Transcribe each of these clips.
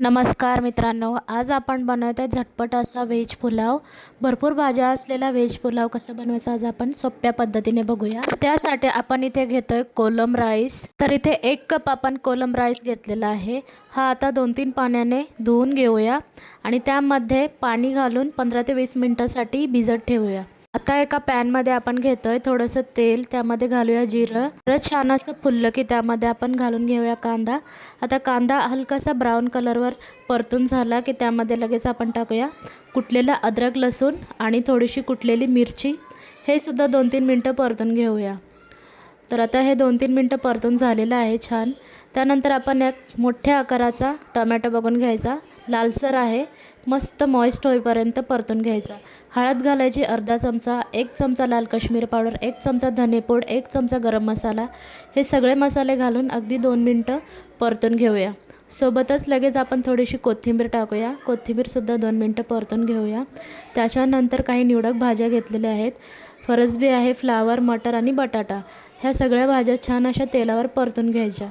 नमस्कार मित्रांनो आज आपण बनवतो आहे झटपट असा व्हेज पुलाव. भरपूर भाज्या असलेला व्हेज पुलाव कसा बनवायचा आज आपण सोप्या पद्धतीने बघूया. त्यासाठी आपण इथे घेतोय कोलम राईस. तर इथे एक कप आपण कोलम राईस घेतलेला आहे. हा आता दोन तीन पाण्याने धुवून घेऊया. आणि त्यामध्ये पाणी घालून पंधरा ते वीस मिनटासाठी भिजत ठेवूया. आता एका पॅनमध्ये आपण घेतोय थोडंसं तेल त्यामध्ये घालूया जिरं. जिरं छान असं फुललं की त्यामध्ये आपण घालून घेऊया कांदा. आता कांदा हलकासा ब्राऊन कलरवर परतून झाला की त्यामध्ये लगेच आपण टाकूया कुटलेलं अद्रक लसूण आणि थोडीशी कुटलेली मिरची. हे सुद्धा दोन तीन मिनटं परतून घेऊया. तर आता हे दोन तीन मिनटं परतून झालेलं आहे छान. त्यानंतर आपण एक मोठ्या आकाराचा टमॅटो बघून घ्यायचा. लालसर आहे. मस्त मॉइस्ट होईपर्यंत परतून घ्यायचा. हळद घालायची अर्धा चमचा एक चमचा लाल काश्मीर पावडर एक चमचा धनेपूड एक चमचा गरम मसाला. हे सगळे मसाले घालून अगदी दोन मिनटं परतून घेऊया. सोबतच लगेच आपण थोडीशी कोथिंबीर टाकूया. कोथिंबीरसुद्धा दोन मिनटं परतून घेऊया. त्याच्यानंतर काही निवडक भाज्या घेतलेल्या आहेत. फरसबी आहे फ्लावर मटर आणि बटाटा. ह्या सगळ्या भाज्या छान अशा तेलावर परतून घ्यायच्या.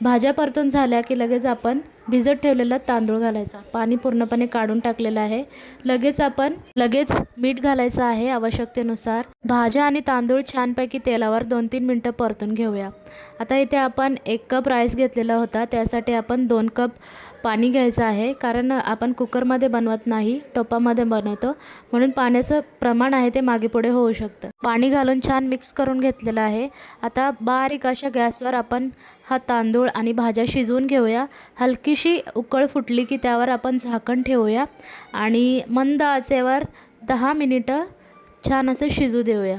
भाज्या परतून झाल्या की लगेच आपण भिजत ठेवलेला तांदूळ घालायचा. पाणी पूर्णपणे काढून टाकलेलं आहे. लगेच आपण लगेच मीठ घालायचं आहे आवश्यकतेनुसार. भाज्या आणि तांदूळ छानपैकी तेलावर दोन तीन मिनटं परतून घेऊया. आता इथे आपण एक कप राईस घेतलेला होता. त्यासाठी आपण दोन कप पाणी घ्यायचं आहे. कारण आपण कुकरमध्ये बनवत नाही टोपामध्ये बनवतो. म्हणून पाण्याचं प्रमाण आहे ते मागे पुढे होऊ शकतं. पाणी घालून छान मिक्स करून घेतलेलं आहे. आता बारीक अशा गॅसवर आपण हा तांदूळ आणि भाज्या शिजवून घेऊया. हलकी थोडीशी उकळ फुटली की त्यावर आपण झाकण ठेवूया आणि मंद आचेवर दहा मिनिटं छान असं शिजू देऊया.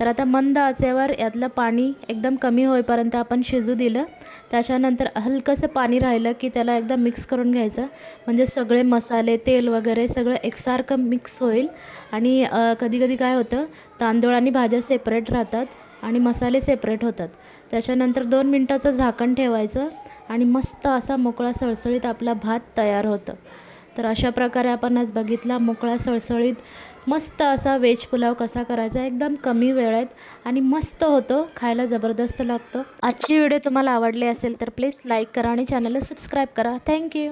तर आता मंद आचेवर यातलं पाणी एकदम कमी होईपर्यंत आपण शिजू दिलं. त्याच्यानंतर हलकंसं पाणी राहिलं की त्याला एकदम मिक्स करून घ्यायचं. म्हणजे सगळे मसाले तेल वगैरे सगळं एकसारखं मिक्स होईल. आणि कधी कधी काय होतं तांदूळ आणि भाज्या सेपरेट राहतात. आणि मसाले सेपरेट होतात. त्याच्यानंतर दोन मिनटाचं झाकण ठेवायचं आणि मस्त असा मोकळा सळसळीत आपला भात तयार होतं. तर अशा प्रकारे आपण आज बघितला मोकळा सळसळीत मस्त असा वेज पुलाव कसा करायचा एकदम कमी वेळेत आणि मस्त होतो खायला जबरदस्त लागतो. आजची व्हिडिओ तुम्हाला आवडली असेल तर प्लीज लाईक करा आणि चॅनलला सबस्क्राईब करा. थँक्यू